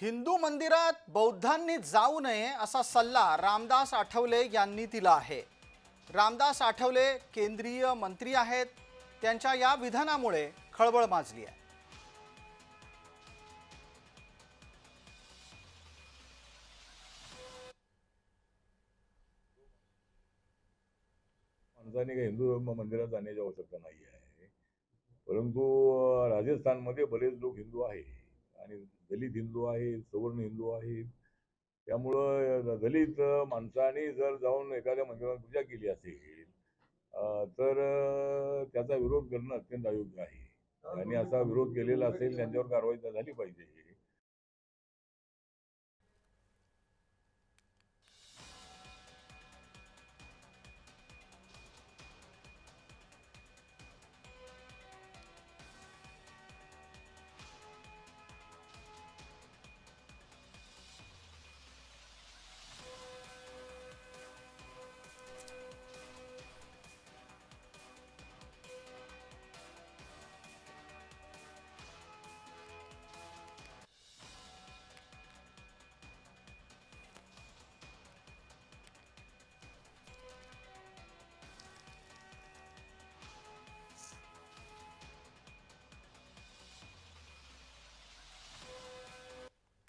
हिंदू मंदिरात बौद्धांनी जाऊ नये असा सल्ला रामदास आठवले यांनी दिला आहे. रामदास आठवले केंद्रीय मंत्री आहेत. त्यांच्या या विधानामुळे खळबळ माजली आहे. माणसाने काही हिंदू धर्म मंदिरात जाण्याची आवश्यकता नाही आहे. परंतु राजस्थानमध्ये बरेच लोक हिंदू आहे आणि दलित हिंदू आहेत सवर्ण हिंदू आहेत त्यामुळं दलित माणसाने जर जाऊन एखाद्या मंदिरात पूजा केली असेल तर त्याचा विरोध करणं अत्यंत अयोग्य आहे. आणि असा विरोध केलेला असेल त्यांच्यावर कारवाई झाली पाहिजे.